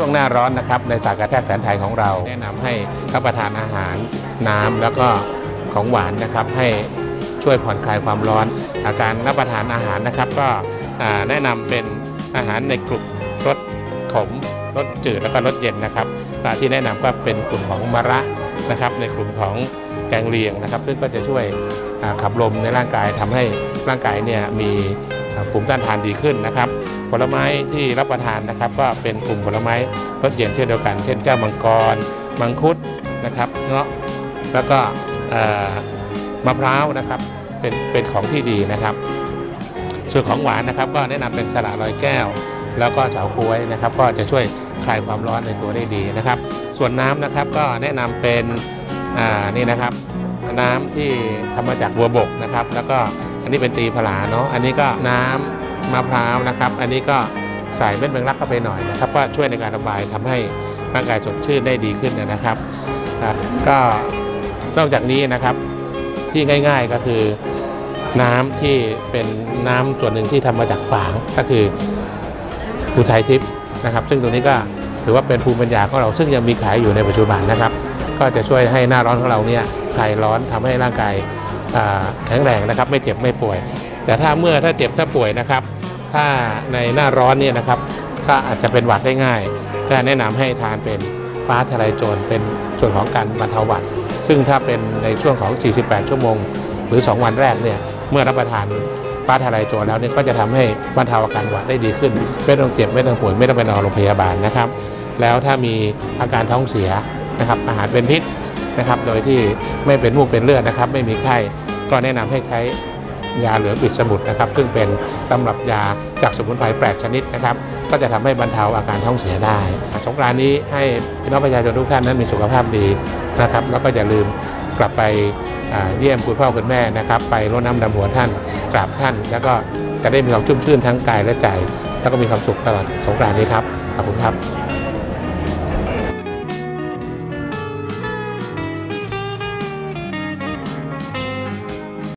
ช่วงหน้าร้อนนะครับ ในศาสตร์การแพทย์แผนไทยของเรา แนะนำให้รับประทานอาหารน้ำแล้วก็ของหวานนะครับ ให้ช่วยผ่อนคลายความร้อน อาการรับประทานอาหารนะครับ ก็แนะนำเป็นอาหารในกลุ่มรสขมรสจืดแล้วก็รสเย็นนะครับอ่าที่แนะนำก็เป็นกลุ่มของมะระนะครับ ในกลุ่มของแกงเลียงนะครับ ซึ่งก็จะช่วยขับลมในร่างกายทำให้ร่างกายเนี่ยมีภูมิต้านทานดีขึ้นนะครับ ผลไม้ที่รับประทานนะครับ ก็เป็นกลุ่มผลไม้รสเย็นเช่นเดียวกัน เช่นแก้วมังกร มังคุดนะครับเงาะแล้วก็มะพร้าวนะครับเป็นเป็นของที่ดีนะครับ ส่วนของหวานนะครับก็แนะนำเป็นสละลอยแก้ว แล้วก็เฉาก๊วยนะครับ ก็จะช่วยคลายความร้อนในตัวได้ดีนะครับ ส่วนน้ำนะครับก็แนะนำเป็นอ่านี่นะครับ น้ำที่ทำมาจากบัวบกนะครับ แล้วก็อันนี้เป็นตีผลาเนาะอันนี้ก็น้ำ มะพร้าวนะครับ อันนี้ก็ใส่เม็ดแมงลักเข้าไปหน่อยนะครับก็ช่วยในการระบายทำให้ร่างกายสดชื่นได้ดีขึ้นนะครับครับ ก็นอกจากนี้นะครับที่ง่าย ๆก็คือน้ำที่เป็นน้ำส่วนหนึ่งที่ทำมาจากฝางก็คืออุทัยทิพย์นะครับ ซึ่งตรงนี้ก็ถือว่าเป็นภูมิปัญญาของเราซึ่งยังมีขายอยู่ในปัจจุบันนะครับ ก็จะช่วยให้หน้าร้อนของเราเนี่ยคลายร้อนทำให้ร่างกายแข็งแรงนะครับ ไม่เจ็บไม่ป่วย แต่ถ้าเมื่อถ้าเจ็บถ้าป่วยนะครับ ถ้าในหน้าร้อนเนี่ยนะครับก็อาจจะเป็นหวัดได้ง่ายก็แนะนำให้ทานเป็นฟ้าทลายโจรเป็นส่วนของการบรรเทาหวัด ซึ่งถ้าเป็นในช่วงของ 48 ชั่วโมง หรือ 2 วันแรกเนี่ยเมื่อรับประทานฟ้าทลายโจรแล้วเนี่ยก็จะทำให้บรรเทาอาการหวัดได้ดีขึ้น ไม่ต้องเจ็บไม่ต้องปวยไม่ต้องไปนอนโรงพยาบาลนะครับ แล้วถ้ามีอาการท้องเสียนะครับอาหารเป็นพิษนะครับโดยที่ไม่เป็นมูกเป็นเลือดนะครับ ไม่มีไข้ก็แนะนำให้ใช้ ยาเหลืองปิดสมุทรนะครับซึ่งเป็นตำรับยาจากสมุนไพรแปดชนิดนะครับก็จะทำให้บรรเทาอาการท้องเสียได้สงกรานนี้ให้พี่น้องประชาชนทุกท่านนั้นมีสุขภาพดีนะครับแล้วก็อย่าลืมกลับไปเยี่ยมคุณพ่อคุณแม่นะครับไปรดน้ำดำหัวท่านกราบท่าน แล้วก็จะได้มีความชุ่มชื่นทั้งกายและใจ แล้วก็มีความสุขตลอดสงกรานนี้ครับขอบคุณครับ